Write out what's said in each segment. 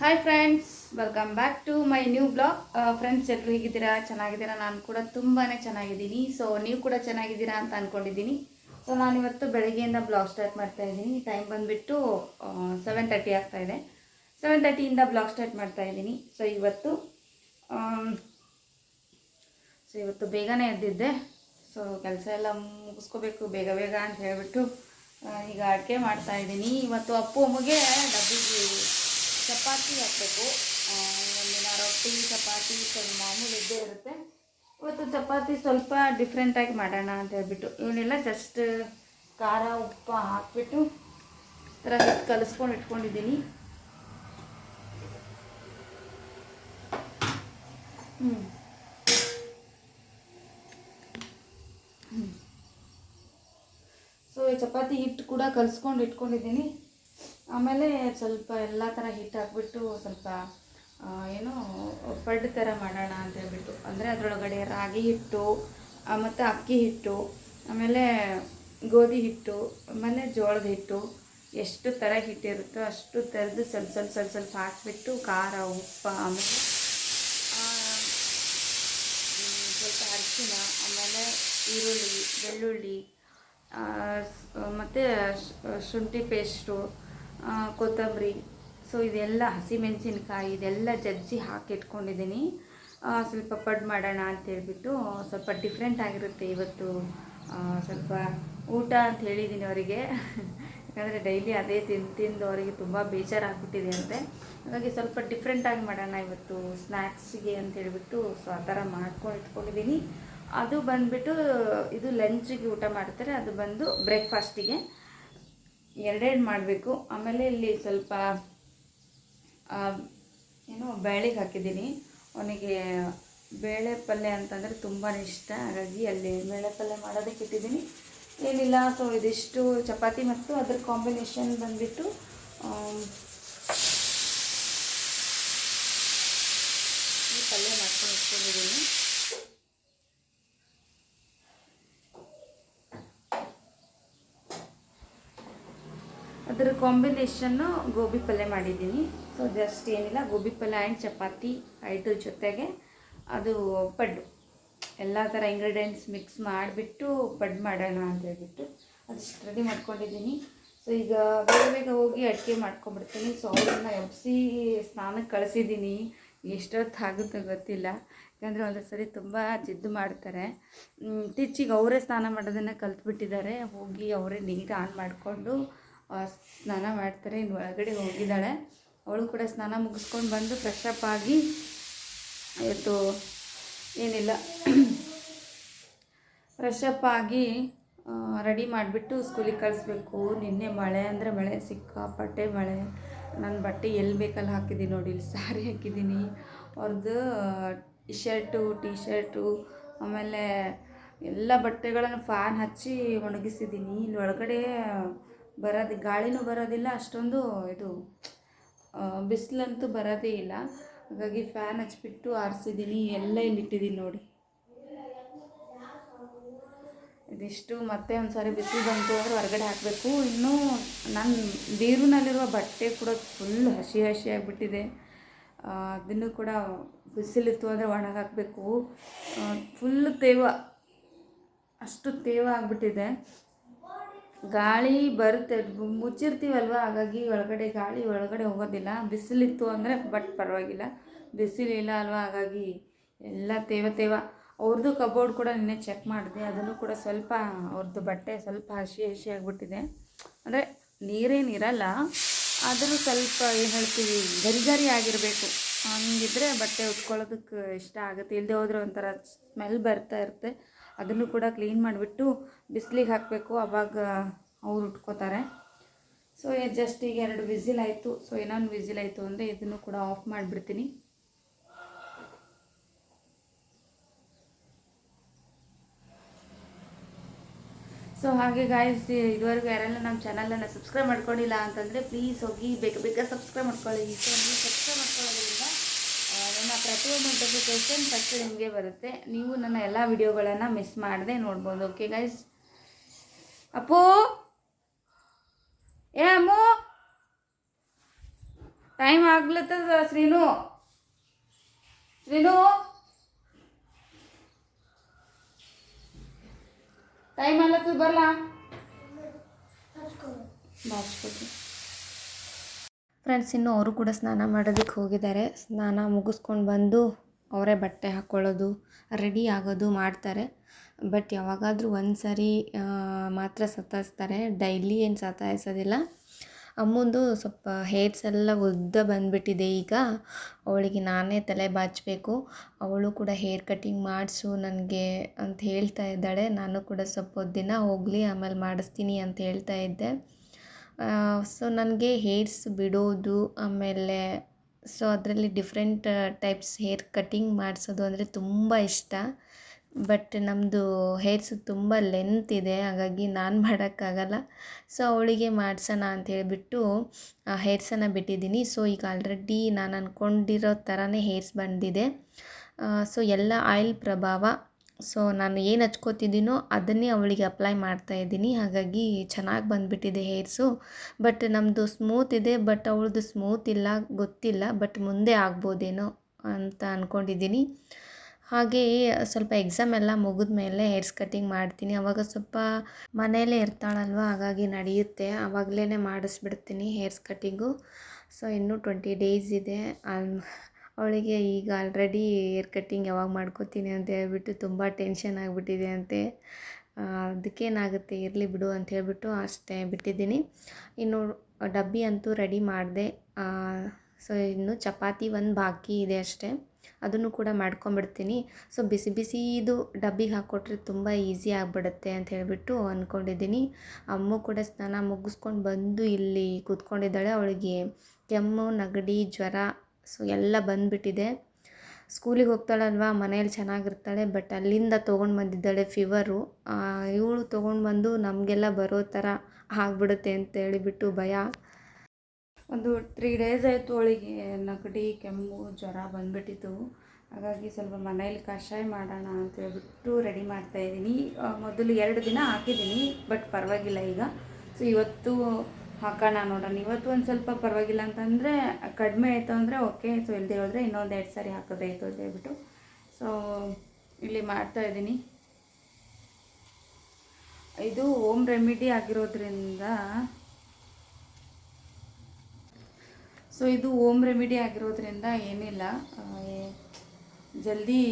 Hi friends welcome back to my new blog friends ಎಲ್ಲರೂ ಹೇಗಿದ್ದೀರಾ? ಚೆನ್ನಾಗಿದ್ದೀರಾ? ನಾನು ಕೂಡ ತುಂಬಾ ಚೆನ್ನಾಗಿದ್ದೀನಿ. ಸೊ ನೀವು ಕೂಡ ಚೆನ್ನಾಗಿದ್ದೀರಾ ಅಂತ ಅಂದ್ಕೊಂಡಿದ್ದೀನಿ ಸೊ ನಾನಿವತ್ತು ಬೆಳಗ್ಗೆಯಿಂದ ಬ್ಲಾಗ್ ಸ್ಟಾರ್ಟ್ ಮಾಡ್ತಾ ಇದ್ದೀನಿ. ಟೈಮ್ ಬಂದುಬಿಟ್ಟು ಸೆವೆನ್ ತರ್ಟಿ ಆಗ್ತಾ ಇದೆ. ಸೆವೆನ್ ತರ್ಟಿಯಿಂದ ಬ್ಲಾಗ್ ಸ್ಟಾರ್ಟ್ ಮಾಡ್ತಾ ಇದ್ದೀನಿ. ಸೊ ಇವತ್ತು ಸೊ ಇವತ್ತು ಬೇಗನೆ ಎದ್ದಿದ್ದೆ. ಸೊ ಕೆಲಸ ಎಲ್ಲ ಮುಗಿಸ್ಕೋಬೇಕು, ಬೇಗ ಬೇಗ ಅಂತ ಹೇಳಿಬಿಟ್ಟು ಈಗ ಅಡುಗೆ ಮಾಡ್ತಾ ಇದ್ದೀನಿ. ಇವತ್ತು ಅಪ್ಪು ಅಮ್ಮಗೆ ಡಬ್ಬಿಗೆ ಚಪಾತಿ ಹಾಕಬೇಕು. ಒಂದಿನ ರೊಟ್ಟಿ, ಚಪಾತಿ, ಸ್ವಲ್ಪ ಮಾಮೂಲಿ ಇದ್ದೇ ಇರುತ್ತೆ. ಇವತ್ತು ಚಪಾತಿ ಸ್ವಲ್ಪ ಡಿಫ್ರೆಂಟಾಗಿ ಮಾಡೋಣ ಅಂತ ಹೇಳ್ಬಿಟ್ಟು. ಇವನ್ನೆಲ್ಲ ಜಸ್ಟ್ ಖಾರ, ಉಪ್ಪು ಹಾಕ್ಬಿಟ್ಟು ಥರ ಕಲಿಸ್ಕೊಂಡು ಇಟ್ಕೊಂಡಿದ್ದೀನಿ. ಹ್ಞೂ ಸೊ ಚಪಾತಿ ಹಿಟ್ಟು ಕೂಡ ಕಲಿಸ್ಕೊಂಡು ಇಟ್ಕೊಂಡಿದ್ದೀನಿ. ಆಮೇಲೆ ಸ್ವಲ್ಪ ಎಲ್ಲ ಥರ ಹಿಟ್ಟು ಹಾಕ್ಬಿಟ್ಟು ಸ್ವಲ್ಪ ಏನು ಪಡ್ ಥರ ಮಾಡೋಣ ಅಂತ ಹೇಳ್ಬಿಟ್ಟು, ಅಂದರೆ ಅದರೊಳಗಡೆ ರಾಗಿ ಹಿಟ್ಟು ಮತ್ತು ಅಕ್ಕಿ ಹಿಟ್ಟು, ಆಮೇಲೆ ಗೋಧಿ ಹಿಟ್ಟು, ಆಮೇಲೆ ಜೋಳದ ಹಿಟ್ಟು, ಎಷ್ಟು ಥರ ಹಿಟ್ಟಿರುತ್ತೋ ಅಷ್ಟು ತೆರೆದು ಸ್ವಲ್ಪ ಸ್ವಲ್ಪ ಸ್ವಲ್ಪ ಸ್ವಲ್ಪ ಹಾಕ್ಬಿಟ್ಟು ಖಾರ, ಉಪ್ಪು, ಆಮೇಲೆ ಸ್ವಲ್ಪ ಅರಿಶಿನ ಆಮೇಲೆ ಈರುಳ್ಳಿ, ಬೆಳ್ಳುಳ್ಳಿ ಮತ್ತು ಶುಂಠಿ ಪೇಸ್ಟು ಕೊತ್ತಂಬರಿ. ಸೊ ಇದೆಲ್ಲ ಹಸಿಮೆಣಸಿನ್ಕಾಯಿ ಇದೆಲ್ಲ ಜಜ್ಜಿ ಹಾಕಿ ಇಟ್ಕೊಂಡಿದ್ದೀನಿ. ಸ್ವಲ್ಪ ಪಡ್ ಮಾಡೋಣ ಅಂತ ಹೇಳ್ಬಿಟ್ಟು, ಸ್ವಲ್ಪ ಡಿಫ್ರೆಂಟ್ ಆಗಿರುತ್ತೆ ಇವತ್ತು. ಸ್ವಲ್ಪ ಊಟ ಅಂತ ಹೇಳಿದ್ದೀನಿ ಅವರಿಗೆ. ಯಾಕಂದರೆ ಡೈಲಿ ಅದೇ ತಿಂದು ತಿಂದು ಅವರಿಗೆ ತುಂಬ ಬೇಜಾರಾಗ್ಬಿಟ್ಟಿದೆ ಅಂತೆ. ಹಾಗಾಗಿ ಸ್ವಲ್ಪ ಡಿಫ್ರೆಂಟಾಗಿ ಮಾಡೋಣ ಇವತ್ತು ಸ್ನ್ಯಾಕ್ಸಿಗೆ ಅಂತ ಹೇಳಿಬಿಟ್ಟು, ಸೊ, ಆ ಥರ ಮಾಡ್ಕೊಂಡು ಇಟ್ಕೊಂಡಿದ್ದೀನಿ. ಅದು ಬಂದುಬಿಟ್ಟು, ಇದು ಲಂಚಿಗೆ ಊಟ ಮಾಡ್ತಾರೆ. ಅದು ಬಂದು ಬ್ರೇಕ್ಫಾಸ್ಟಿಗೆ ಎರಡೆರಡು ಮಾಡಬೇಕು. ಆಮೇಲೆ ಇಲ್ಲಿ ಸ್ವಲ್ಪ ಏನು ಬೇಳೆಗೆ ಹಾಕಿದ್ದೀನಿ. ಅವನಿಗೆ ಬೇಳೆ ಪಲ್ಯ ಅಂತಂದರೆ ತುಂಬಾ ಇಷ್ಟ. ಹಾಗಾಗಿ ಅಲ್ಲಿ ಬೇಳೆ ಪಲ್ಯ ಮಾಡೋದಕ್ಕೆ ಇಟ್ಟಿದ್ದೀನಿ. ಏನಿಲ್ಲ, ಸೊ ಇದಿಷ್ಟು ಚಪಾತಿ ಮತ್ತು ಅದ್ರ ಕಾಂಬಿನೇಷನ್ ಬಂದುಬಿಟ್ಟು ಈ ಪಲ್ಯ ಮಾಡ್ಕೊಂಡು ಇಟ್ಕೊಂಡಿದ್ದೀನಿ. ಅದರ ಕಾಂಬಿನೇಷನ್ನು ಗೋಬಿ ಪಲ್ಯ ಮಾಡಿದ್ದೀನಿ. ಸೊ ಜಸ್ಟ್ ಏನಿಲ್ಲ, ಗೋಬಿ ಪಲ್ಯ ಆ್ಯಂಡ್ ಚಪಾತಿ ಆಯಿತು ಜೊತೆಗೆ. ಅದು ಪಡ್ಡು. ಎಲ್ಲ ಥರ ಇಂಗ್ರೀಡಿಯೆಂಟ್ಸ್ ಮಿಕ್ಸ್ ಮಾಡಿಬಿಟ್ಟು ಪಡ್ಡು ಮಾಡೋಣ ಅಂತ ಹೇಳ್ಬಿಟ್ಟು ಅದು ರೆಡಿ ಮಾಡ್ಕೊಂಡಿದ್ದೀನಿ. ಸೊ ಈಗ ಬೇಗ ಬೇಗ ಹೋಗಿ ಅಡುಗೆ ಮಾಡ್ಕೊಂಬಿಡ್ತೀನಿ ಸೊ ಅವ್ರನ್ನ ಎಬ್ಸಿ ಸ್ನಾನಕ್ಕೆ ಕಳಿಸಿದ್ದೀನಿ. ಎಷ್ಟೊತ್ತು ಆಗುತ್ತೋ ಗೊತ್ತಿಲ್ಲ. ಯಾಕಂದರೆ ಒಂದು ಸರಿ ತುಂಬ ಜಿದ್ದು ಮಾಡ್ತಾರೆ. ಇತ್ತೀಚಿಗೆ ಅವರೇ ಸ್ನಾನ ಮಾಡೋದನ್ನು ಕಲ್ತ್ಬಿಟ್ಟಿದ್ದಾರೆ. ಹೋಗಿ ಅವರೇ ನೀರು ಆನ್ ಮಾಡಿಕೊಂಡು ಸ್ನಾನ ಮಾಡ್ತಾರೆ, ಇನ್ನು ಒಳಗಡೆ ಹೋಗಿದ್ದಾಳೆ. ಅವಳು ಕೂಡ ಸ್ನಾನ ಮುಗಿಸ್ಕೊಂಡು ಬಂದು ಫ್ರೆಶ್ ಅಪ್ ಆಗಿ ಇವತ್ತು ಏನಿಲ್ಲ ಫ್ರೆಶ್ ಅಪ್ ಆಗಿ ರೆಡಿ ಮಾಡಿಬಿಟ್ಟು ಸ್ಕೂಲಿಗೆ ಕಳಿಸ್ಬೇಕು. ನಿನ್ನೆ ಮಳೆ ಅಂದರೆ ಮಳೆ, ಸಿಕ್ಕಾಪಟ್ಟೆ ಮಳೆ. ನನ್ನ ಬಟ್ಟೆ ಎಲ್ಲಿ ಬೇಕಲ್ಲಿ ಹಾಕಿದ್ದೀನಿ ನೋಡಿ, ಇಲ್ಲಿ ಸ್ಯಾರಿ ಹಾಕಿದ್ದೀನಿ. ಅವ್ರದ್ದು ಶರ್ಟು ಟೀ ಶರ್ಟು ಆಮೇಲೆ ಎಲ್ಲ ಬಟ್ಟೆಗಳನ್ನು ಫ್ಯಾನ್ ಹಚ್ಚಿ ಒಣಗಿಸಿದ್ದೀನಿ. ಇಲ್ಲಿ ಒಳಗಡೆ ಬರೋದು, ಗಾಳಿನೂ ಬರೋದಿಲ್ಲ, ಅಷ್ಟೊಂದು ಇದು ಬಿಸಿಲಂತೂ ಬರೋದೇ ಇಲ್ಲ. ಹಾಗಾಗಿ ಫ್ಯಾನ್ ಹಚ್ಬಿಟ್ಟು ಆರಿಸಿದ್ದೀನಿ ಎಲ್ಲ ಇಲ್ಲಿ ಇಟ್ಟಿದ್ದೀನಿ ನೋಡಿ. ಇದಿಷ್ಟು, ಮತ್ತೆ ಒಂದು ಸಾರಿ ಬಿಸಿಲು ಬಂತು ಅಂದರೆ ಹೊರಗಡೆ ಹಾಕಬೇಕು. ಇನ್ನೂ ನನ್ನ ಬೀರುನಲ್ಲಿರುವ ಬಟ್ಟೆ ಕೂಡ ಫುಲ್ ಹಸಿ ಹಸಿ ಆಗಿಬಿಟ್ಟಿದೆ. ಅದನ್ನು ಕೂಡ ಬಿಸಿಲಿತ್ತು ಅಂದರೆ ಒಣಗಾಕಬೇಕು ಫುಲ್ ತೇವ, ಅಷ್ಟು ತೇವ ಆಗಿಬಿಟ್ಟಿದೆ. ಗಾಳಿ ಬರುತ್ತೆ, ಮುಚ್ಚಿರ್ತೀವಲ್ವ? ಹಾಗಾಗಿ ಒಳಗಡೆ ಗಾಳಿ ಒಳಗಡೆ ಹೋಗೋದಿಲ್ಲ. ಬಿಸಿಲಿತ್ತು ಅಂದರೆ ಬಟ್ ಪರವಾಗಿಲ್ಲ. ಬಿಸಿಲಿಲ್ಲ ಅಲ್ವಾ? ಹಾಗಾಗಿ ಎಲ್ಲ ತೇವ ತೇವ. ಅವ್ರದ್ದು ಕಬೋರ್ಡ್ ಕೂಡ ನಿನ್ನೆ ಚೆಕ್ ಮಾಡಿದೆ. ಅದನ್ನು ಕೂಡ ಸ್ವಲ್ಪ ಅವ್ರದ್ದು ಬಟ್ಟೆ ಸ್ವಲ್ಪ ಹಸಿ ಹಸಿ ಆಗಿಬಿಟ್ಟಿದೆ. ಅಂದರೆ ನೀರೇನಿರಲ್ಲ ಆದರೂ ಸ್ವಲ್ಪ ಏನು ಹೇಳ್ತೀವಿ, ಗರಿ ಗರಿ ಆಗಿರಬೇಕು. ಹಂಗಿದ್ರೆ ಬಟ್ಟೆ ಉಟ್ಕೊಳ್ಳೋದಕ್ಕೆ ಇಷ್ಟ ಆಗುತ್ತೆ. ಇಲ್ಲದೆ ಹೋದರೆ ಒಂಥರ ಸ್ಮೆಲ್ ಬರ್ತಾ ಇರುತ್ತೆ. ಅದನ್ನು ಕೂಡ ಕ್ಲೀನ್ ಮಾಡಿಬಿಟ್ಟು ಬಿಸಿಲಿಗೆ ಹಾಕಬೇಕು. ಅವಾಗ ಅವ್ರು ಉಟ್ಕೋತಾರೆ. ಸೊ ಜಸ್ಟ್ ಈಗ ಎರಡು ವಿಸಿಲ್ ಆಯಿತು. ಸೊ ಇನ್ನೊಂದು ವಿಸಿಲ್ ಆಯಿತು ಅಂದರೆ ಇದನ್ನು ಕೂಡ ಆಫ್ ಮಾಡಿಬಿಡ್ತೀನಿ. ಸೊ ಹಾಗೆ ಗಾಯ್ಸ್ ಇದುವರೆಗೂ ಯಾರೆಲ್ಲ ನಮ್ಮ ಚಾನಲನ್ನು ಸಬ್ಸ್ಕ್ರೈಬ್ ಮಾಡ್ಕೊಂಡಿಲ್ಲ ಅಂತಂದರೆ ಪ್ಲೀಸ್ ಹೋಗಿ ಬೇಗ ಬೇಗ ಸಬ್ಸ್ಕ್ರೈಬ್ ಮಾಡ್ಕೊಳ್ಳಿ. ಸೊ ಸಬ್ಸ್ಕ್ರೈಬ್ ಮಾಡ್ಕೊಳ್ಳೋದ್ರಿಂದ ನನ್ನ ಪ್ರತಿಯೊಂದು ನೋಟಿಫಿಕೇಶನ್ ಫಸ್ಟ್ ನಿಮಗೆ ಬರುತ್ತೆ. ನೀವು ನನ್ನ ಎಲ್ಲ ವಿಡಿಯೋಗಳನ್ನು ಮಿಸ್ ಮಾಡದೆ ನೋಡ್ಬೋದು. Okay guys Appu? ಏ, ಅಮ್ಮು? ಟೈಮ್ ಆಗ್ಲತ್ತದ, ಶ್ರೀನು? ಶ್ರೀನು? ಟೈಮ್ ಆಗ್ಲತ್ತದ ಬರಲ್ಲ ಬಾಚ್ಕೊತಿ ಫ್ರೆಂಡ್ಸ್, ಇನ್ನು ಅವರು ಕೂಡ ಸ್ನಾನ ಮಾಡೋದಕ್ಕೆ ಹೋಗಿದ್ದಾರೆ. ಸ್ನಾನ ಮುಗಿಸ್ಕೊಂಡು ಬಂದು ಅವರೇ ಬಟ್ಟೆ ಹಾಕ್ಕೊಳ್ಳೋದು ರೆಡಿ ಆಗೋದು ಮಾಡ್ತಾರೆ. ಬಟ್ ಯಾವಾಗಾದರೂ ಒಂದು ಸರಿ ಮಾತ್ರ ಸತಾಯಿಸ್ತಾರೆ. ಡೈಲಿ ಏನು ಸತಾಯಿಸೋದಿಲ್ಲ. ಅಮ್ಮಂದು ಸ್ವಲ್ಪ ಹೇರ್ಸ್ ಎಲ್ಲ ಉದ್ದ ಬಂದುಬಿಟ್ಟಿದೆ ಈಗ. ಅವಳಿಗೆ ನಾನೇ ತಲೆ ಬಾಚಬೇಕು. ಅವಳು ಕೂಡ ಹೇರ್ ಕಟಿಂಗ್ ಮಾಡಿಸು ನನಗೆ ಅಂತ ಹೇಳ್ತಾ ಇದ್ದಾಳೆ. ನಾನು ಕೂಡ ಸ್ವಲ್ಪ ದಿನ ಹೋಗಲಿ, ಆಮೇಲೆ ಮಾಡಿಸ್ತೀನಿ ಅಂತ ಹೇಳ್ತಾ ಇದ್ದೆ. ಸೊ ನನಗೆ ಹೇರ್ಸ್ ಬಿಡೋದು, ಆಮೇಲೆ ಸೊ ಅದರಲ್ಲಿ ಡಿಫ್ರೆಂಟ್ ಟೈಪ್ಸ್ ಹೇರ್ ಕಟಿಂಗ್ ಮಾಡಿಸೋದು ಅಂದರೆ ತುಂಬ ಇಷ್ಟ. ಬಟ್ ನಮ್ಮದು ಹೇರ್ಸ್ ತುಂಬ ಲೆಂತ್ ಇದೆ, ಹಾಗಾಗಿ ನಾನು ಮಾಡೋಕ್ಕಾಗಲ್ಲ. ಸೊ ಅವಳಿಗೆ ಮಾಡಿಸೋಣ ಅಂತ ಹೇಳಿಬಿಟ್ಟು ಹೇರ್ಸನ್ನು ಬಿಟ್ಟಿದ್ದೀನಿ. ಸೊ ಈಗ ಆಲ್ರೆಡಿ ನಾನು ಅಂದ್ಕೊಂಡಿರೋ ಥರನೇ ಹೇರ್ಸ್ ಬಂದಿದೆ. ಸೊ ಎಲ್ಲ ಆಯಿಲ್ ಪ್ರಭಾವ ಸೊ ನಾನು ಏನು ಹಚ್ಕೋತಿದ್ದೀನೋ ಅದನ್ನೇ ಅವಳಿಗೆ ಅಪ್ಲೈ ಮಾಡ್ತಾ ಇದ್ದೀನಿ. ಹಾಗಾಗಿ ಚೆನ್ನಾಗಿ ಬಂದುಬಿಟ್ಟಿದೆ ಹೇರ್ಸು ಬಟ್ ನಮ್ಮದು ಸ್ಮೂತ್ ಇದೆ ಬಟ್ ಅವಳದು ಸ್ಮೂತ್ ಇಲ್ಲ, ಗೊತ್ತಿಲ್ಲ ಬಟ್ ಮುಂದೆ ಆಗ್ಬೋದೇನೋ ಅಂತ ಅಂದ್ಕೊಂಡಿದ್ದೀನಿ ಹಾಗೆ ಸ್ವಲ್ಪ ಎಕ್ಸಾಮ್ ಎಲ್ಲ ಮುಗಿದ ಮೇಲೆ ಹೇರ್ಸ್ ಕಟ್ಟಿಂಗ್ ಮಾಡ್ತೀನಿ. ಅವಾಗ ಸ್ವಲ್ಪ ಮನೆಯಲ್ಲೇ ಇರ್ತಾಳಲ್ವ, ಹಾಗಾಗಿ ನಡೆಯುತ್ತೆ. ಆವಾಗಲೇ ಮಾಡಿಸ್ಬಿಡ್ತೀನಿ ಹೇರ್ಸ್ ಕಟ್ಟಿಂಗು ಸೊ ಇನ್ನೂ ಟ್ವೆಂಟಿ ಡೇಸ್ ಇದೆ. ಅವಳಿಗೆ ಈಗ ಆಲ್ರೆಡಿ ಏರ್ ಕಟ್ಟಿಂಗ್ ಯಾವಾಗ ಮಾಡ್ಕೋತೀನಿ ಅಂತ ಹೇಳ್ಬಿಟ್ಟು ತುಂಬ ಟೆನ್ಷನ್ ಆಗಿಬಿಟ್ಟಿದೆ ಅಂತೆ. ಅದಕ್ಕೇನಾಗುತ್ತೆ ಇರಲಿ ಬಿಡು ಅಂತ ಹೇಳಿಬಿಟ್ಟು ಅಷ್ಟೇ ಬಿಟ್ಟಿದ್ದೀನಿ. ಇನ್ನು ಡಬ್ಬಿ ಅಂತೂ ರೆಡಿ ಮಾಡಿದೆ. ಸೊ ಇನ್ನು ಚಪಾತಿ ಒಂದು ಬಾಕಿ ಇದೆ ಅಷ್ಟೇ. ಅದನ್ನು ಕೂಡ ಮಾಡ್ಕೊಂಬಿಡ್ತೀನಿ ಸೊ ಬಿಸಿ ಬಿಸಿ ಇದು ಡಬ್ಬಿಗೆ ಹಾಕ್ಕೊಟ್ರೆ ತುಂಬ ಈಸಿ ಆಗಿಬಿಡುತ್ತೆ ಅಂತ ಹೇಳಿಬಿಟ್ಟು ಅಂದ್ಕೊಂಡಿದ್ದೀನಿ ಅಮ್ಮ ಕೂಡ ಸ್ನಾನ ಮುಗಿಸ್ಕೊಂಡು ಬಂದು ಇಲ್ಲಿ ಕೂತ್ಕೊಂಡಿದ್ದಾಳೆ. ಅವಳಿಗೆ ಕೆಮ್ಮು, ನೆಗಡಿ, ಜ್ವರ ಸೊ ಎಲ್ಲ ಬಂದುಬಿಟ್ಟಿದೆ. ಸ್ಕೂಲಿಗೆ ಹೋಗ್ತಾಳಲ್ವ ಮನೇಲಿ ಚೆನ್ನಾಗಿರ್ತಾಳೆ, ಬಟ್ ಅಲ್ಲಿಂದ ತೊಗೊಂಡು ಬಂದಿದ್ದಾಳೆ ಫೀವರು ಇವಳು ತೊಗೊಂಡು ಬಂದು ನಮಗೆಲ್ಲ ಬರೋ ಥರ ಆಗಿಬಿಡುತ್ತೆ ಅಂತ ಹೇಳಿಬಿಟ್ಟು ಭಯ. ಒಂದು ತ್ರೀ ಡೇಸ್ ಆಯಿತು ಅವಳಿಗೆ, ನೆಗಡಿ, ಕೆಮ್ಮು, ಜ್ವರ ಬಂದ್ಬಿಟ್ಟಿತ್ತು. ಹಾಗಾಗಿ ಸ್ವಲ್ಪ ಮನೇಲಿ ಕಷಾಯ ಮಾಡೋಣ ಅಂತ ಹೇಳಿಬಿಟ್ಟು ರೆಡಿ ಮಾಡ್ತಾ ಇದ್ದೀನಿ. ಮೊದಲು ಎರಡು ದಿನ ಹಾಕಿದ್ದೀನಿ, ಬಟ್ ಪರವಾಗಿಲ್ಲ ಈಗ. ಸೊ ಇವತ್ತು ಹಾಕೋಣ ನೋಡೋಣ. ಇವತ್ತು ಒಂದು ಸ್ವಲ್ಪ ಪರವಾಗಿಲ್ಲ ಅಂತಂದರೆ ಕಡಿಮೆ ಆಯಿತು ಅಂದರೆ ಓಕೆ. ಸೊ ಇಲ್ಲದೆ ಹೋದರೆ ಇನ್ನೊಂದು ಎರಡು ಸಾರಿ ಹಾಕಿದ್ರೆ ಅಂತ ಹೇಳ್ಬಿಟ್ಟು. ಸೊ, ಇಲ್ಲಿ ಮಾಡ್ತಾ ಇದ್ದೀನಿ. ಇದು ಹೋಮ್ ರೆಮಿಡಿ ಆಗಿರೋದ್ರಿಂದ ಸೊ, ಇದು ಹೋಮ್ ರೆಮಿಡಿ ಆಗಿರೋದ್ರಿಂದ ಏನಿಲ್ಲ. ಜಲ್ದಿ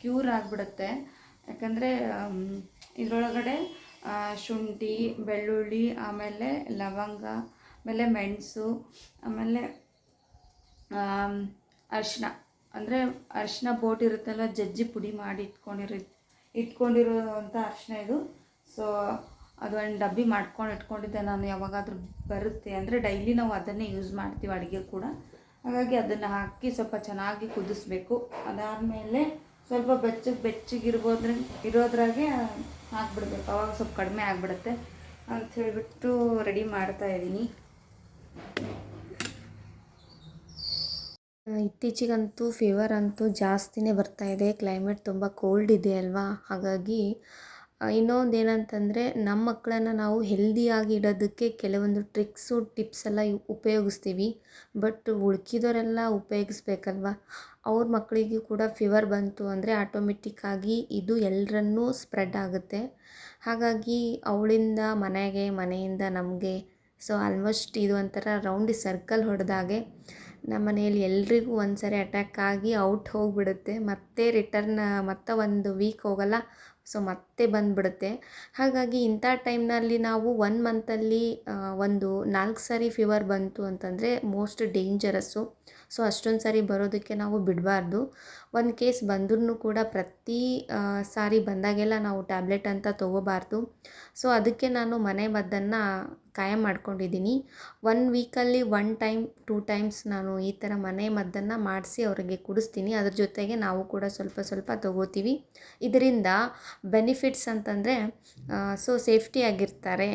ಕ್ಯೂರ್ ಆಗಿಬಿಡುತ್ತೆ. ಯಾಕಂದರೆ ಇದರೊಳಗಡೆ ಶುಂಠಿ, ಬೆಳ್ಳುಳ್ಳಿ, ಆಮೇಲೆ ಲವಂಗ, ಆಮೇಲೆ ಮೆಣಸು, ಆಮೇಲೆ ಅರಿಶಿನ ಅಂದರೆ ಅರಿಶಿನ ಬೋಟ್ ಇರುತ್ತಲ್ಲ, ಜಜ್ಜಿ ಪುಡಿ ಮಾಡಿ ಇಟ್ಕೊಂಡಿರ, ಇಟ್ಕೊಂಡಿರೋವಂಥ ಅರಿಶಿನ ಇದು. ಸೊ ಅದು ಒಂದು ಡಬ್ಬಿ ಮಾಡ್ಕೊಂಡು ಇಟ್ಕೊಂಡಿದ್ದೆ ನಾನು. ಯಾವಾಗಾದರೂ ಬರುತ್ತೆ. ಅಂದರೆ ಡೈಲಿ ನಾವು ಅದನ್ನೇ ಯೂಸ್ ಮಾಡ್ತೀವಿ ಅಡುಗೆ ಕೂಡ. ಹಾಗಾಗಿ ಅದನ್ನು ಹಾಕಿ ಸ್ವಲ್ಪ ಚೆನ್ನಾಗಿ ಕುದಿಸ್ಬೇಕು. ಅದಾದಮೇಲೆ ಸ್ವಲ್ಪ ಬೆಚ್ಚಗೆ ಬೆಚ್ಚಗಿರ್ಬೋದ್ರ, ಇರೋದ್ರಾಗೆ ಹಾಕ್ಬಿಡ್ಬೇಕು ಅವಾಗ ಸ್ವಲ್ಪ ಕಡಿಮೆ ಆಗಿಬಿಡುತ್ತೆ ಅಂತ ಹೇಳಿಬಿಟ್ಟು ರೆಡಿ ಮಾಡ್ತಾ ಇದ್ದೀನಿ. ಇತ್ತೀಚೆಗಂತೂ ಫೀವರ್ ಅಂತೂ ಜಾಸ್ತಿನೇ ಬರ್ತಾ ಇದೆ. ಕ್ಲೈಮೇಟ್ ತುಂಬ ಕೋಲ್ಡ್ ಇದೆ ಅಲ್ವಾ? ಹಾಗಾಗಿ ಇನ್ನೊಂದು ಏನಂತಂದರೆ ನಮ್ಮ ಮಕ್ಕಳನ್ನು ನಾವು ಹೆಲ್ದಿಯಾಗಿ ಇಡೋದಕ್ಕೆ ಕೆಲವೊಂದು ಟ್ರಿಕ್ಸು ಟಿಪ್ಸ್ ಎಲ್ಲ ಉಪಯೋಗಿಸ್ತೀವಿ. ಬಟ್ ಉಳ್ಕಿದವರೆಲ್ಲ ಉಪಯೋಗಿಸ್ಬೇಕಲ್ವ? ಅವ್ರ ಮಕ್ಕಳಿಗೂ ಕೂಡ ಫೀವರ್ ಬಂತು ಅಂದರೆ ಆಟೋಮೆಟಿಕ್ಕಾಗಿ ಇದು ಎಲ್ಲರನ್ನೂ ಸ್ಪ್ರೆಡ್ ಆಗುತ್ತೆ. ಹಾಗಾಗಿ ಅವಳಿಂದ ಮನೆಗೆ, ಮನೆಯಿಂದ ನಮಗೆ ಸೊ ಆಲ್ಮೋಸ್ಟ್ ಇದು ಒಂಥರ ರೌಂಡ್ ಸರ್ಕಲ್ ಹೊಡೆದಾಗೆ ನಮ್ಮ ಮನೆಯಲ್ಲಿ ಎಲ್ರಿಗೂ ಒಂದು ಸರಿ ಅಟ್ಯಾಕ್ ಆಗಿ ಔಟ್ ಹೋಗಿಬಿಡುತ್ತೆ. ಮತ್ತೆ ರಿಟರ್ನ್ ಮತ್ತೆ ಒಂದು ವೀಕ್ ಹೋಗಲ್ಲ ಸೊ ಮತ್ತೆ ಬಂದುಬಿಡುತ್ತೆ. ಹಾಗಾಗಿ ಇಂಥ ಟೈಮ್ನಲ್ಲಿ ನಾವು ಒನ್ ಮಂತಲ್ಲಿ ಒಂದು ನಾಲ್ಕು ಸಾರಿ ಫೀವರ್ ಬಂತು ಅಂತಂದರೆ ಮೋಸ್ಟ್ ಡೇಂಜರಸ್ಸು ಸೊ ಅಷ್ಟೊಂದು ಸಾರಿ ಬರೋದಕ್ಕೆ ನಾವು ಬಿಡಬಾರ್ದು. ಒಂದು ಕೇಸ್ ಬಂದ್ರೂ ಕೂಡ ಪ್ರತಿ ಸಾರಿ ಬಂದಾಗೆಲ್ಲ ನಾವು ಟ್ಯಾಬ್ಲೆಟ್ ಅಂತ ತೊಗೋಬಾರ್ದು. ಸೊ ಅದಕ್ಕೆ ನಾನು ಮನೆ ಮದ್ದನ್ನು ಕಾಯಂ ಮಾಡ್ಕೊಂಡಿದ್ದೀನಿ. ಒನ್ ವೀಕಲ್ಲಿ ಒನ್ ಟೈಮ್, ಟೂ ಟೈಮ್ಸ್ ನಾನು ಈ ಥರ ಮನೆ ಮದ್ದನ್ನು ಮಾಡಿಸಿ ಅವರಿಗೆ ಕುಡಿಸ್ತೀನಿ. ಅದ್ರ ಜೊತೆಗೆ ನಾವು ಕೂಡ ಸ್ವಲ್ಪ ಸ್ವಲ್ಪ ತಗೋತೀವಿ. ಇದರಿಂದ ಬೆನಿಫಿಟ್ಸ್ ಅಂತಂದರೆ ಸೊ ಸೇಫ್ಟಿಯಾಗಿರ್ತಾರೆ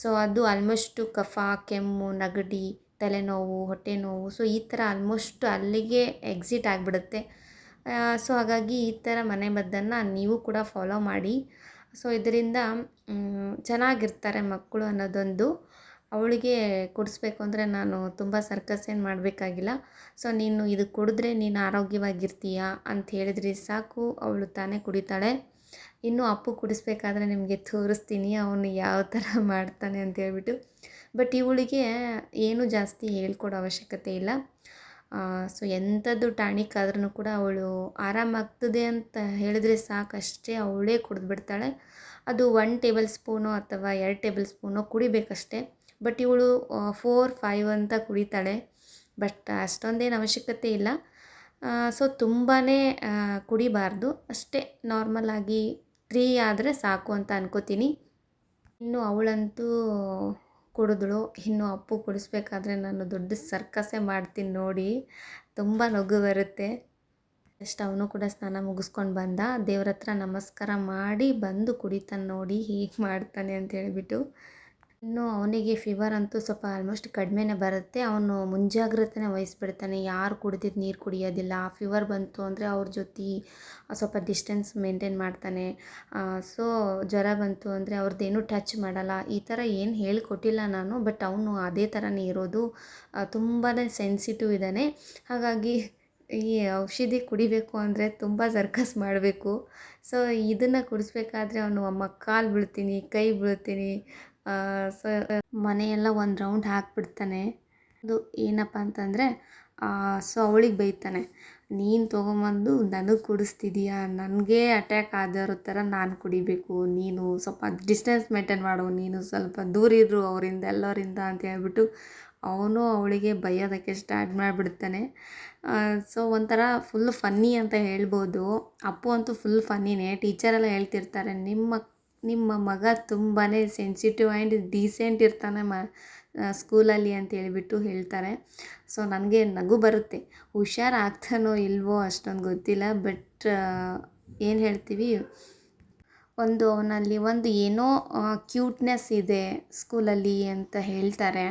ಸೊ ಅದು ಆಲ್ಮೋಸ್ಟು ಕಫ, ಕೆಮ್ಮು, ನೆಗಡಿ ತಲೆನೋವು ಹೊಟ್ಟೆ ನೋವು ಸೊ ಈ ಥರ ಆಲ್ಮೋಸ್ಟ್ ಅಲ್ಲಿಗೆ ಎಕ್ಸಿಟ್ ಆಗಿಬಿಡುತ್ತೆ. ಸೊ ಹಾಗಾಗಿ ಈ ಥರ ಮನೆ ಮದ್ದನ್ನು ನೀವು ಕೂಡ ಫಾಲೋ ಮಾಡಿ. ಸೊ ಇದರಿಂದ ಚೆನ್ನಾಗಿರ್ತಾರೆ ಮಕ್ಕಳು ಅನ್ನೋದೊಂದು. ಅವಳಿಗೆ ಕೊಡಿಸ್ಬೇಕು ಅಂದರೆ ನಾನು ತುಂಬ ಸರ್ಕಸ್ ಏನು ಮಾಡಬೇಕಾಗಿಲ್ಲ. ಸೊ ನೀನು ಇದು ಕುಡಿದ್ರೆ ನೀನು ಆರೋಗ್ಯವಾಗಿರ್ತೀಯ ಅಂತ ಹೇಳಿದ್ರೆ ಸಾಕು, ಅವಳು ತಾನೇ ಕುಡಿತಾಳೆ. ಇನ್ನು ಅಪ್ಪು ಕುಡಿಸ್ಬೇಕಾದ್ರೆ ನಿಮಗೆ ತೋರಿಸ್ತೀನಿ, ಅವನು ಯಾವ ಥರ ಮಾಡ್ತಾನೆ ಅಂತ ಹೇಳ್ಬಿಟ್ಟು. ಬಟ್ ಇವಳಿಗೆ ಏನು ಜಾಸ್ತಿ ಹೇಳ್ಕೊಡೋ ಅವಶ್ಯಕತೆ ಇಲ್ಲ. ಸೊ ಎಂಥದ್ದು ಟಾನಿಕ್ ಆದ್ರೂ ಕೂಡ ಅವಳು ಆರಾಮಾಗ್ತದೆ ಅಂತ ಹೇಳಿದ್ರೆ ಸಾಕಷ್ಟೇ ಅವಳೇ ಕುಡಿದ್ಬಿಡ್ತಾಳೆ ಅದು ಒನ್ ಟೇಬಲ್ ಸ್ಪೂನು ಅಥವಾ ಎರಡು ಟೇಬಲ್ ಸ್ಪೂನು ಕುಡಿಬೇಕಷ್ಟೆ. ಬಟ್ ಇವಳು ಫೋರ್ ಫೈವ್ ಅಂತ ಕುಡಿತಾಳೆ. ಬಟ್ ಅಷ್ಟೊಂದೇನು ಅವಶ್ಯಕತೆ ಇಲ್ಲ. ಸೊ ತುಂಬಾ ಕುಡಿಬಾರ್ದು. ಅಷ್ಟೇ ನಾರ್ಮಲಾಗಿ ತ್ರೀ ಆದರೆ ಸಾಕು ಅಂತ ಅನ್ಕೋತೀನಿ. ಇನ್ನು ಅವಳಂತೂ ಕುಡಿದ್ಳು. ಇನ್ನು ಅಪ್ಪು ಕುಡಿಸ್ಬೇಕಾದ್ರೆ ನಾನು ದೊಡ್ಡ ಸರ್ಕಸೇ ಮಾಡ್ತೀನಿ ನೋಡಿ. ತುಂಬ ನಗು ಬರುತ್ತೆ. ಜಸ್ಟ್ ಅವನು ಕೂಡ ಸ್ನಾನ ಮುಗಿಸ್ಕೊಂಡು ಬಂದ. ದೇವ್ರ ಹತ್ರ ನಮಸ್ಕಾರ ಮಾಡಿ ಬಂದು ಕುಡಿತಾನೆ ನೋಡಿ, ಹೀಗೆ ಮಾಡ್ತಾನೆ ಅಂತ ಹೇಳಿಬಿಟ್ಟು. ಇನ್ನು ಅವನಿಗೆ ಫೀವರ್ ಅಂತೂ ಸ್ವಲ್ಪ ಆಲ್ಮೋಸ್ಟ್ ಕಡಿಮೆನೇ ಬರುತ್ತೆ. ಅವನು ಮುಂಜಾಗ್ರತೆನೇ ವಹಿಸ್ಬಿಡ್ತಾನೆ. ಯಾರು ಕುಡಿದಿದ್ದು ನೀರು ಕುಡಿಯೋದಿಲ್ಲ. ಫೀವರ್ ಬಂತು ಅಂದರೆ ಅವ್ರ ಜೊತೆ ಸ್ವಲ್ಪ ಡಿಸ್ಟೆನ್ಸ್ ಮೇಂಟೈನ್ ಮಾಡ್ತಾನೆ. ಸೊ ಜ್ವರ ಬಂತು ಅಂದರೆ ಅವ್ರದ್ದೇನು ಟಚ್ ಮಾಡಲ್ಲ. ಈ ಥರ ಏನು ಹೇಳಿಕೊಟ್ಟಿಲ್ಲ ನಾನು ಬಟ್ ಅವನು ಅದೇ ಥರನೇ ಇರೋದು. ತುಂಬಾ ಸೆನ್ಸಿಟಿವ್ ಇದ್ದಾನೆ. ಹಾಗಾಗಿ ಈ ಔಷಧಿ ಕುಡಿಬೇಕು ಅಂದರೆ ತುಂಬ ಸರ್ಕಸ್ ಮಾಡಬೇಕು. ಸೊ ಇದನ್ನು ಕುಡಿಸ್ಬೇಕಾದ್ರೆ ಅವನು ಅಮ್ಮ ಕಾಲು ಬೀಳ್ತೀನಿ, ಕೈ ಬೀಳ್ತೀನಿ ಸೊ, ಮನೆಯೆಲ್ಲ ಒಂದು ರೌಂಡ್ ಹಾಕ್ಬಿಡ್ತಾನೆ. ಅದು ಏನಪ್ಪ ಅಂತಂದರೆ ಸೊ ಅವಳಿಗೆ ಬೈತಾನೆ. ನೀನು ತೊಗೊಂಬಂದು ನನಗೆ ಕುಡಿಸ್ತಿದೀಯಾ? ನನಗೆ ಅಟ್ಯಾಕ್ ಆದಿರೋ ಥರ ನಾನು ಕುಡಿಬೇಕು. ನೀನು ಸ್ವಲ್ಪ ಡಿಸ್ಟೆನ್ಸ್ ಮೇಂಟೈನ್ ಮಾಡು. ನೀನು ಸ್ವಲ್ಪ ದೂರ ಇರು ಅವರಿಂದ, ಎಲ್ಲರಿಂದ ಅಂತ ಹೇಳ್ಬಿಟ್ಟು ಅವನು ಅವಳಿಗೆ ಬೈಯೋದಕ್ಕೆ ಸ್ಟಾರ್ಟ್ ಮಾಡಿಬಿಡ್ತಾನೆ. ಸೊ ಒಂಥರ ಫುಲ್ ಫನ್ನಿ ಅಂತ ಹೇಳ್ಬೋದು. ಅಪ್ಪು ಅಂತೂ ಫುಲ್ ಫನ್ನಿನೇ ಟೀಚರೆಲ್ಲ ಹೇಳ್ತಿರ್ತಾರೆ, ನಿಮ್ಮ ನಿಮ್ಮ ಮಗ ತುಂಬಾ ಸೆನ್ಸಿಟಿವ್ ಆ್ಯಂಡ್ ಡೀಸೆಂಟ್ ಇರ್ತಾನೆ ಮ ಸ್ಕೂಲಲ್ಲಿ ಅಂತ ಹೇಳಿಬಿಟ್ಟು ಹೇಳ್ತಾರೆ. ಸೊ ನನಗೆ ನಗು ಬರುತ್ತೆ. ಹುಷಾರಾಗ್ತಾನೋ ಇಲ್ವೋ ಅಷ್ಟೊಂದು ಗೊತ್ತಿಲ್ಲ ಬಟ್ ಏನು ಹೇಳ್ತೀವಿ? ಒಂದು ಅವನಲ್ಲಿ ಒಂದು ಏನೋ ಕ್ಯೂಟ್ನೆಸ್ ಇದೆ ಸ್ಕೂಲಲ್ಲಿ ಅಂತ ಹೇಳ್ತಾರೆ.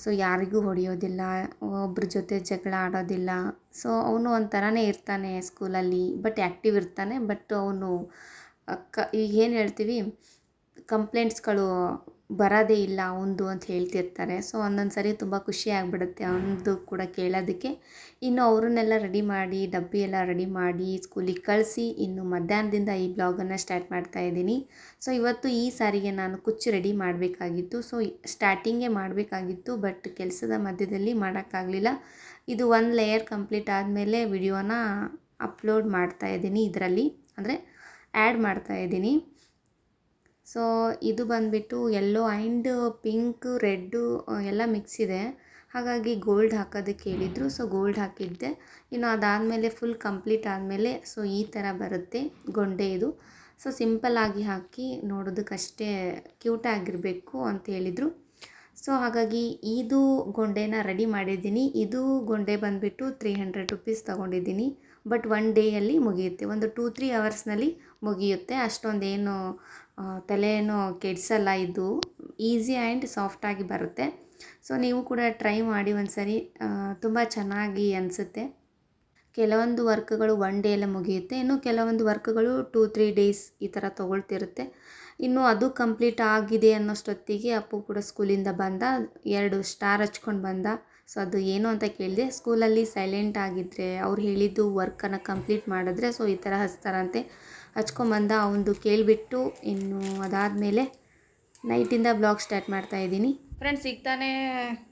ಸೊ ಯಾರಿಗೂ ಹೊಡೆಯೋದಿಲ್ಲ, ಒಬ್ರ ಜೊತೆ ಜಗಳ ಆಡೋದಿಲ್ಲ. ಸೊ ಅವನು ಒಂಥರನೇ ಇರ್ತಾನೆ ಸ್ಕೂಲಲ್ಲಿ ಬಟ್ ಆ್ಯಕ್ಟಿವ್ ಇರ್ತಾನೆ ಬಟ್ ಅವನು ಕ ಈಗ ಏನು ಹೇಳ್ತೀವಿ ಕಂಪ್ಲೇಂಟ್ಸ್ಗಳು ಬರೋದೇ ಇಲ್ಲ ಅವನದು ಅಂತ ಹೇಳ್ತಿರ್ತಾರೆ. ಸೊ ಒಂದೊಂದು ಸರಿ ತುಂಬ ಖುಷಿ ಆಗಿಬಿಡುತ್ತೆ ಅವನದು ಕೂಡ ಕೇಳೋದಕ್ಕೆ. ಇನ್ನು ಅವ್ರನ್ನೆಲ್ಲ ರೆಡಿ ಮಾಡಿ, ಡಬ್ಬಿ ಎಲ್ಲ ರೆಡಿ ಮಾಡಿ ಸ್ಕೂಲಿಗೆ ಕಳಿಸಿ ಇನ್ನು ಮಧ್ಯಾಹ್ನದಿಂದ ಈ ಬ್ಲಾಗನ್ನು ಸ್ಟಾರ್ಟ್ ಮಾಡ್ತಾ ಇದ್ದೀನಿ. ಸೊ ಇವತ್ತು ಈ ಸಾರಿಗೆ ನಾನು ಕುಚ್ಚು ರೆಡಿ ಮಾಡಬೇಕಾಗಿತ್ತು. ಸೊ ಸ್ಟಾರ್ಟಿಂಗೇ ಮಾಡಬೇಕಾಗಿತ್ತು ಬಟ್ ಕೆಲಸದ ಮಧ್ಯದಲ್ಲಿ ಮಾಡೋಕ್ಕಾಗಲಿಲ್ಲ. ಇದು ಒಂದು ಲೇಯರ್ ಕಂಪ್ಲೀಟ್ ಆದಮೇಲೆ ವಿಡಿಯೋನ ಅಪ್ಲೋಡ್ ಮಾಡ್ತಾ ಇದ್ದೀನಿ ಇದರಲ್ಲಿ. ಅಂದರೆ ಆ್ಯಡ್ ಮಾಡ್ತಾ ಇದ್ದೀನಿ. ಸೊ, ಇದು ಬಂದುಬಿಟ್ಟು ಎಲ್ಲೋ ಆ್ಯಂಡ್ ಪಿಂಕ್, ರೆಡ್ಡು ಎಲ್ಲ ಮಿಕ್ಸ್ ಇದೆ. ಹಾಗಾಗಿ ಗೋಲ್ಡ್ ಹಾಕೋದಕ್ಕೆ ಹೇಳಿದರು. ಸೊ, ಗೋಲ್ಡ್ ಹಾಕಿದ್ದೆ. ಇನ್ನು ಅದಾದಮೇಲೆ ಫುಲ್ ಕಂಪ್ಲೀಟ್ ಆದಮೇಲೆ, ಸೊ, ಈ ಥರ ಬರುತ್ತೆ ಗೊಂಡೆ ಇದು. ಸೊ ಸಿಂಪಲ್ಲಾಗಿ ಹಾಕಿ ನೋಡೋದಕ್ಕಷ್ಟೇ ಕ್ಯೂಟಾಗಿರಬೇಕು ಅಂತ ಹೇಳಿದರು. ಸೊ, ಹಾಗಾಗಿ ಇದು ಗೊಂಡೆನ ರೆಡಿ ಮಾಡಿದ್ದೀನಿ. ಇದು ಗೊಂಡೆ ಬಂದುಬಿಟ್ಟು ತ್ರೀ ಹಂಡ್ರೆಡ್ ರುಪೀಸ್ ತೊಗೊಂಡಿದ್ದೀನಿ. ಬಟ್ ಒನ್ ಡೇಯಲ್ಲಿ ಮುಗಿಯುತ್ತೆ. ಒಂದು ಟೂ, ತ್ರೀ ಅವರ್ಸ್ನಲ್ಲಿ ಮುಗಿಯುತ್ತೆ. ಅಷ್ಟೊಂದೇನು ತಲೆಯನ್ನು ಕೆಡಿಸಲ್ಲ, ಇದು ಈಸಿ ಆ್ಯಂಡ್ ಸಾಫ್ಟಾಗಿ ಬರುತ್ತೆ. ಸೊ, ನೀವು ಕೂಡ ಟ್ರೈ ಮಾಡಿ ಒಂದು ಸರಿ ತುಂಬ ಚೆನ್ನಾಗಿ ಅನಿಸುತ್ತೆ. ಕೆಲವೊಂದು ವರ್ಕ್ಗಳು ಒನ್ ಡೇಲೇ ಮುಗಿಯುತ್ತೆ. ಇನ್ನು ಕೆಲವೊಂದು ವರ್ಕ್ಗಳು ಟೂ, ತ್ರೀ ಡೇಸ್ ಈ ಥರ ತೊಗೊಳ್ತಿರುತ್ತೆ. ಇನ್ನು ಅದು ಕಂಪ್ಲೀಟ್ ಆಗಿದೆ ಅನ್ನೋಷ್ಟೊತ್ತಿಗೆ ಅಪ್ಪು ಕೂಡ ಸ್ಕೂಲಿಂದ ಬಂದ. ಎರಡು ಸ್ಟಾರ್ ಹಚ್ಕೊಂಡು ಬಂದ. ಸೊ, ಅದು ಏನು ಅಂತ ಕೇಳಿದೆ. ಸ್ಕೂಲಲ್ಲಿ ಸೈಲೆಂಟ್ ಆಗಿದ್ದರೆ ಅವ್ರು ಹೇಳಿದ್ದು ವರ್ಕನ್ನು ಕಂಪ್ಲೀಟ್ ಮಾಡಿದ್ರೆ, ಸೊ, ಈ ಥರ ಹಚ್ತಾರಂತೆ. ಹಚ್ಕೊಂಬಂದ ಅವನದು ಕೇಳಿಬಿಟ್ಟು ಇನ್ನು ಅದಾದಮೇಲೆ ನೈಟಿಂದ ಬ್ಲಾಗ್ ಸ್ಟಾರ್ಟ್ ಮಾಡ್ತಾ ಇದ್ದೀನಿ. ಫ್ರೆಂಡ್ಸ್ ಈಗ ತಾನೇ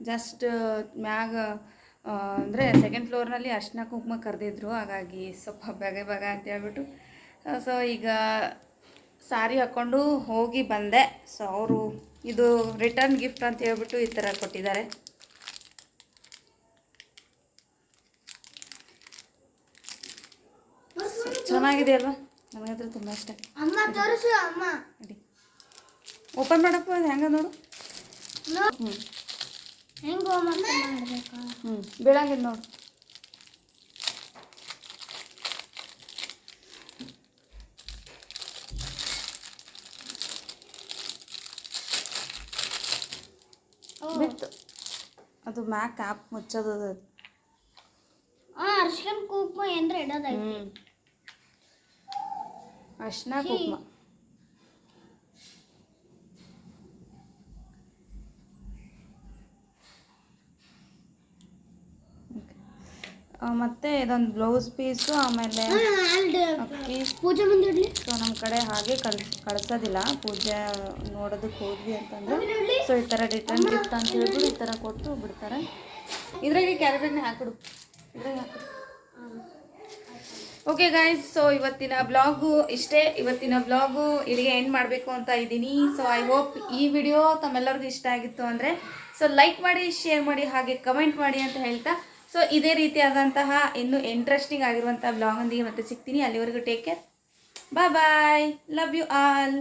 ಜಸ್ಟ್ ಮ್ಯಾಗ ಅಂದರೆ ಸೆಕೆಂಡ್ ಫ್ಲೋರ್ನಲ್ಲಿ ಅರ್ಶಿನ ಕುಂಕುಮ ಕರೆದಿದ್ರು. ಹಾಗಾಗಿ ಸ್ವಲ್ಪ ಬೇಗ ಬೇಗ ಅಂತ ಹೇಳ್ಬಿಟ್ಟು ಸೊ ಈಗ ಸಾರಿ ಹಾಕ್ಕೊಂಡು ಹೋಗಿ ಬಂದೆ. ಸೊ ಅವರು ಇದು ರಿಟರ್ನ್ ಗಿಫ್ಟ್ ಅಂತ ಹೇಳ್ಬಿಟ್ಟು ಈ ಥರ ಕೊಟ್ಟಿದ್ದಾರೆ. ಚೆನ್ನಾಗಿದೆ ಅಲ್ವಾ ನನಗಂತೂ ತುಂಬ ಇಷ್ಟ. ಅಮ್ಮ ತೋರಿಸು ಅಮ್ಮ. ನೋಡಿ ಓಪನ್ ಮಾಡಪ್ಪ ಅದು ಹೆಂಗ ನೋಡು. ಹ್ಞೂ ಹೆಂಗ್ ಮಾಡಬೇಕಾ ಮಾಡ್ಬೇಕಾ? ಹ್ಞೂ ಬೀಳಂಗಿಲ್ಲ ನೋಡು. ಬಿತ್ತು ಅದು ಮ್ಯಾಕ್ ಆ್ಯಪ್ ಮುಚ್ಚೋದು ಅದು. ಆ ಅರ್ಶಿನ ಕುಂಕುಮ ಏನ್ರ ಇಡೋದೈತಿ. ಹ್ಞೂ ಅರ್ಶಿನ ಕುಂಕುಮ. ಮತ್ತೆ ಇದೊಂದು ಬ್ಲೌಸ್ ಪೀಸು ಆಮೇಲೆ ಪೂಜೆ ಸೊ ನಮ್ಮ ಕಡೆ ಹಾಗೆ ಕಳ್ ಕಳ್ಸೋದಿಲ್ಲ. ಪೂಜೆ ನೋಡೋದಕ್ಕೆ ಹೋದ್ವಿ ಅಂತಂದ್ರೆ. ಸೊ ಈ ಥರ ರಿಟರ್ನ್ ಗಿಫ್ಟ್ ಅಂತ ಹೇಳ್ಬಿಟ್ಟು ಈ ಥರ ಕೊಟ್ಟು ಬಿಡ್ತಾರೆ. ಇದ್ರಾಗೆ ಕ್ಯಾರಿ ಬ್ಯಾಗ್ನ ಹಾಕಿಬಿಡು. ಇದ್ರಾಗೆ ಹಾಕಿಬಿಡು. ಓಕೆ ಗಾಯ್ಸ್ ಸೊ ಇವತ್ತಿನ ಬ್ಲಾಗು ಇಷ್ಟೇ. ಇವತ್ತಿನ ಬ್ಲಾಗು ಇಲ್ಲಿಗೆ ಎಂಡ್ ಮಾಡಬೇಕು ಅಂತ ಇದ್ದೀನಿ. ಸೊ ಐ ಹೋಪ್ ಈ ವಿಡಿಯೋ ತಮ್ಮೆಲ್ಲರಿಗೂ ಇಷ್ಟ ಆಗಿತ್ತು ಅಂದರೆ ಸೊ ಲೈಕ್ ಮಾಡಿ ಶೇರ್ ಮಾಡಿ, ಹಾಗೆ ಕಮೆಂಟ್ ಮಾಡಿ ಅಂತ ಹೇಳ್ತಾ ಸೊ ಇದೇ ರೀತಿಯಾದಂತಹ ಇನ್ನೂ ಇಂಟ್ರೆಸ್ಟಿಂಗ್ ಆಗಿರುವಂಥ ಬ್ಲಾಗೊಂದಿಗೆ ಮತ್ತೆ ಸಿಗ್ತೀನಿ. ಅಲ್ಲಿವರೆಗೂ take care bye bye love you all